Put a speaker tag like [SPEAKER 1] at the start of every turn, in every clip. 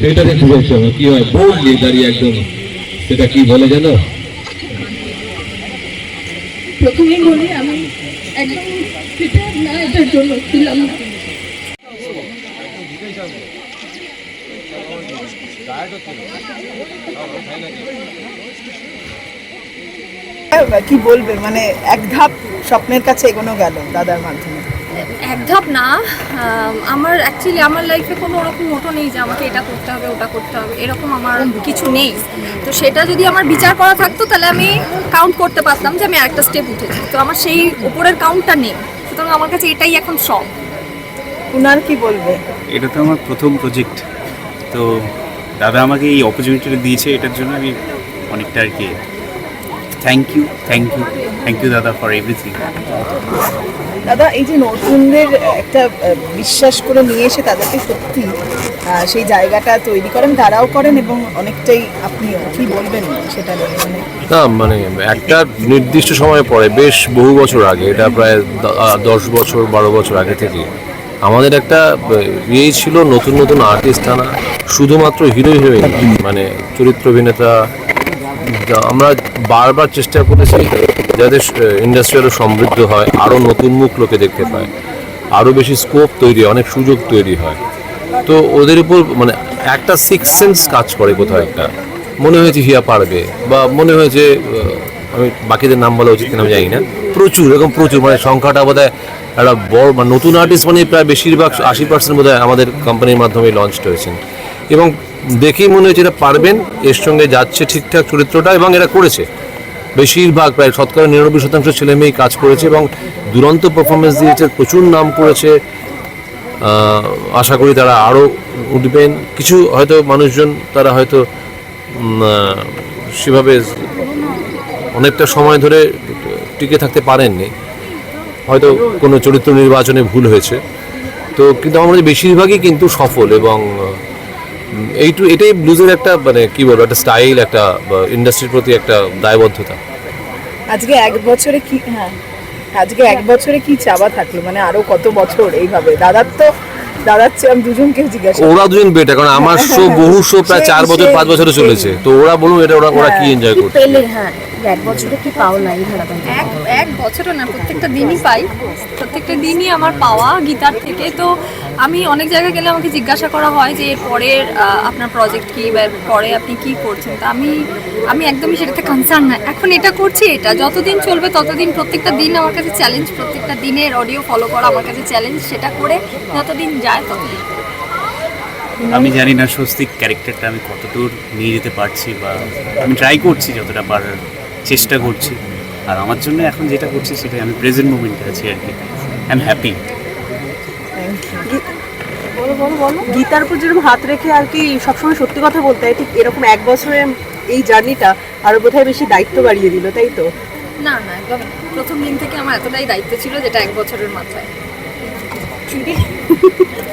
[SPEAKER 1] সেটা দেখতে চাইছি আমরা কি হয়? বোল্ডলি দাঁড়িয়ে একদম সেটা কি বলে জানো?
[SPEAKER 2] প্রথমেই বলি আমি একদম প্রিপেয়ার না এটার জন্য ছিলাম
[SPEAKER 3] কি বলবে? মানে এক ধাপ স্বপ্নের কাছে এগোনো গেল দাদার মাধ্যমে।
[SPEAKER 4] এক ধাপ না আমার অ্যাকচুয়ালি আমার লাইফে কোনো ওরকম মোটো নেই যে আমাকে এটা করতে হবে ওটা করতে হবে এরকম আমার কিছু নেই। তো সেটা যদি আমার বিচার করা থাকতো তাহলে আমি কাউন্ট করতে পারতাম যে আমি একটা স্টেপ উঠেছি। তো আমার সেই উপরের কাউন্টটা নেই। সুতরাং আমার কাছে এটাই এখন শখ
[SPEAKER 3] কুনার কি বলবে?
[SPEAKER 5] এটা তো আমার প্রথম প্রজেক্ট তো দাদা আমাকে এই অপরচুনিটিটা দিয়েছে এটার জন্য আমি অনেকটা আর কি thank you thank you thank you দাদা ফর এভরিথিং
[SPEAKER 3] দাদা এই যে নতুনদের একটা বিশ্বাস করে নিয়ে এসে তাদেরকে সত্যি সেই জায়গাটা তৈরি করেন তারাও করেন এবং অনেকটাই আপনি কি বলবেন সেটা মানে
[SPEAKER 6] না মানে একটা নির্দিষ্ট সময় পরে বেশ বহু বছর আগে এটা প্রায় দশ বছর বারো বছর আগে থেকে আমাদের একটা আহ, ইয়ে ছিল নতুন নতুন আর্টিস্ট আনা শুধুমাত্র হিরো হিরোইন মানে চরিত্র অভিনেতা আমরা বারবার চেষ্টা করেছি যাতে ইন্ডাস্ট্রি আরও সমৃদ্ধ হয় আরও নতুন মুখ লোকে দেখতে পায় আরও বেশি স্কোপ তৈরি হয়, অনেক সুযোগ তৈরি হয়। তো ওদের উপর মানে একটা সিক্স সেন্স কাজ করে কোথাও একটা। মনে হয়েছে হিয়া পারবে বা মনে হয়েছে আমি বাকিদের নাম বলা উচিত আমি জানি না। প্রচুর এরকম প্রচুর মানে সংখ্যাটা বোধ হয় একটা বড় মানে নতুন আর্টিস্ট মানে প্রায় বেশিরভাগ আশি পার্সেন্ট বোধ আমাদের কোম্পানির মাধ্যমে লঞ্চ হয়েছেন। এবং দেখেই মনে হয়েছে এটা পারবেন, এর সঙ্গে যাচ্ছে ঠিকঠাক চরিত্রটা এবং এরা করেছে। বেশিরভাগ প্রায় শতকরা নিরানব্বই শতাংশ ছেলে মেয়েই কাজ করেছে এবং দুরন্ত পারফরমেন্স দিয়েছে, প্রচুর নাম করেছে। আশা করি তারা আরও উঠবেন। কিছু হয়তো মানুষজন তারা হয়তো সেভাবে অনেকটা সময় ধরে টিকে থাকতে পারেননি। হয়তো কোনো চরিত্র নির্বাচনে ভুল হয়েছে। তো কিন্তু আমার বেশিরভাগই কিন্তু সফল এবং এইটু এটাই ব্লুজের একটা মানে কি বলব একটা স্টাইল একটা ইন্ডাস্ট্রির প্রতি একটা দায়বদ্ধতা।
[SPEAKER 3] আজকে এক বছরে কি হ্যাঁ আজকে এক বছরে কি চাওয়া থাকল? মানে আরও কত বছর এইভাবে? দাদার তো দাদার চেয়ে আমি দুজনকে জিজ্ঞাসা
[SPEAKER 6] ওরা দুজন বেটার কারণ আমার শো বহু শো প্রায় চার বছর পাঁচ বছরে চলেছে। তো ওরা বলুন এটা ওরা ওরা কি এনজয় করছে?
[SPEAKER 7] পেলে হ্যাঁ এক বছরে কি পাওনা এই ধারাবাহিক
[SPEAKER 4] এক বছরও না, প্রত্যেকটা দিনই পাই। প্রত্যেকটা দিনই আমার পাওয়া গীতার থেকে। তো আমি অনেক জায়গায় গেলে আমাকে জিজ্ঞাসা করা হয় যে, এর পরের আপনার প্রজেক্ট কি? বা পরে আপনি কি করছেন? তা আমি আমি একদমই সেটাতে কনসার্ন না। এখন এটা করছি, এটা যতদিন চলবে ততদিন প্রত্যেকটা দিন আমার কাছে চ্যালেঞ্জ প্রত্যেকটা দিনের অডিও ফলো করা আমার কাছে চ্যালেঞ্জ সেটা করে যতদিন যায় ততদিন।
[SPEAKER 5] আমি জানি না স্বস্তিক ক্যারেক্টারটা আমি কতদূর নিয়ে যেতে পারছি বা আমি ট্রাই করছি যতটা পারার চেষ্টা করছি। আর আমার জন্য এখন যেটা করছি সেটাই আমি প্রেজেন্ট মুমেন্টে আছি আর কি। আই এম হ্যাপি
[SPEAKER 8] গীতার উপর যেরকম হাত রেখে আর কি সবসময় সত্যি কথা বলতে হয় ঠিক এরকম এক বছরের এই জার্নিটা আরও বোধহয় বেশি দায়িত্ব বাড়িয়ে দিল তাই তো?
[SPEAKER 4] না না একদম প্রথম দিন থেকে আমার এতটাই দায়িত্ব ছিল যেটা এক বছরের মাথায়।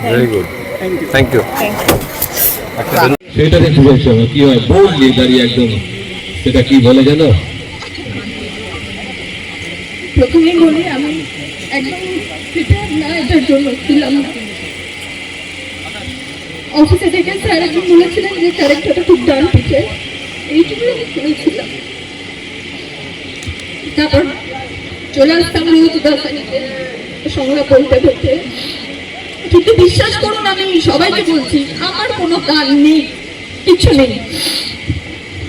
[SPEAKER 6] ভেরি গুড থ্যাংক ইউ
[SPEAKER 1] সেটা দেখতে চাইছি আমরা কি হয় বোল্ডলি দাঁড়িয়ে একদম সেটা কি বলে জানো?
[SPEAKER 2] প্রথমেই বলি, আমি একদম প্রিপেয়ার না এটার জন্য ছিলাম অফিসে থেকে স্যার একজন বলেছিলেন যে ক্যারেক্টারটা খুব ডান পিছে এইটুকুই আমি শুনেছিলাম তারপর চলে আসতাম রোজ দাসানিতে সংলাপ বলতে বলতে। কিন্তু বিশ্বাস করুন, আমি সবাইকে বলছি, আমার কোনো গান নেই, কিছু নেই।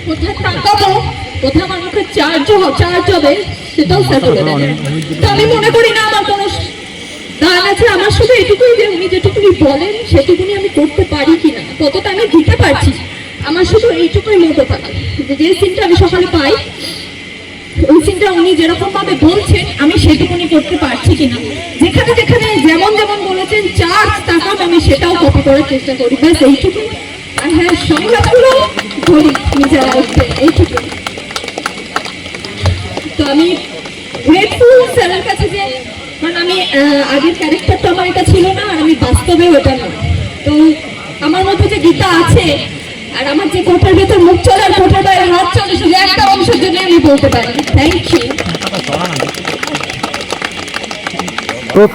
[SPEAKER 2] কোথায় তাকাবো, কোথায় আমার চার্জ চার্জ হবে? সেটাও স্যার বলে দেন তো আমি মনে করি না আমার কোনো গান আছে আমার শুধু এটুকুই যে উনি যেটুকুনি বলেন সেটুকুনি আমি করতে পারি কিনা কতটা আমি দিতে পারছি আমার শুধু এইটুকুই মতো থাকে যে সিনটা আমি সকালে পাই ওই সিনটা উনি যেরকম ভাবে বলছেন আমি সেটুকুনি করতে পারছি কিনা। যেখানে যেখানে যেমন যেমন বলেছেন চার টাকা আমি সেটাও কপি করার চেষ্টা করি। ব্যাস এইটুকুই। আর হ্যাঁ সংলাপগুলো বলি নিজের তো আমি গ্রেটফুল স্যারের কাছে যে, কারণ আমি আগের ক্যারেক্টারটা আমার এটা ছিল না, আর আমি বাস্তবে ওটা না। তো আমার মধ্যে যে গীতা আছে, আর আমার যে কোটার ভেতর মুখ চলে আর কোটার বাইরে হাত চলে, শুধু একটা অংশের জন্য আমি বলতে পারি। থ্যাংক ইউ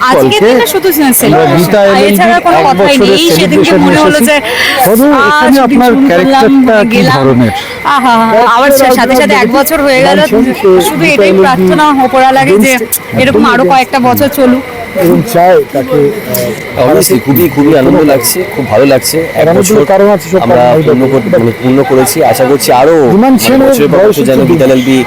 [SPEAKER 9] আজকের দিনে শুধু
[SPEAKER 10] গীতা
[SPEAKER 9] celebration।
[SPEAKER 10] LLB
[SPEAKER 9] এছাড়া কোনো কথাই নেই। সেদিনকে মনে হলো যে
[SPEAKER 10] আপনার ক্যারেক্টারটা কি
[SPEAKER 9] গেলাম।
[SPEAKER 10] ধরনের?
[SPEAKER 9] আহা, আবার সাথে সাথে এক বছর হয়ে গেল। শুধু এটাই প্রার্থনা ওপরা লাগে যে এরকম আরও কয়েকটা বছর চলুক।
[SPEAKER 10] এবং চায় তাকে
[SPEAKER 11] অবশ্যই খুবই খুবই আনন্দ লাগছে খুব ভালো লাগছে এক বছর
[SPEAKER 10] কারণ আছে
[SPEAKER 11] আমরা পূর্ণ মানে পূর্ণ করেছি আশা করছি আরও
[SPEAKER 10] বিমান
[SPEAKER 11] মানে
[SPEAKER 10] সেনের
[SPEAKER 11] বছরের যেন গীতা লালবি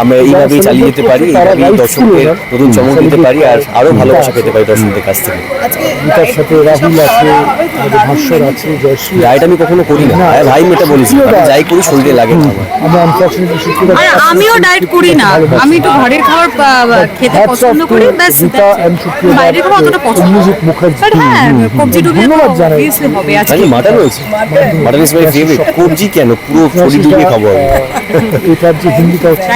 [SPEAKER 11] আমরা এইভাবেই চালিয়ে যেতে পারি
[SPEAKER 10] তারা
[SPEAKER 11] এইভাবেই দর্শকদের নতুন চমক দিতে পারি আর আরও ভালোবাসা পেতে পারি দর্শকদের কাছ থেকে।
[SPEAKER 3] আজকে
[SPEAKER 10] গীতার সাথে রাহুল আছে ভাস্কর আছে জয়শ্রী
[SPEAKER 11] রাইড আমি কখনো করি না। ভাই মেয়েটা বলেছি যাই করি শরীরে লাগে না আমার।
[SPEAKER 9] আমিও ডায়েট করি না। আমি একটু ঘরের খাবার খেতে পছন্দ করি ব্যাস অতটা পছন্দ বাট হ্যাঁ কবজি ডুবিয়ে তো
[SPEAKER 10] ধন্যবাদ জানাই।
[SPEAKER 9] obviously হবে আজকে
[SPEAKER 11] আজকে মাটন রয়েছে মাটন ইজ মাই ফেভারিট কবজি কেন পুরো শরীর ডুবিয়ে খাব আমি
[SPEAKER 10] যে হিন্দিটা হচ্ছে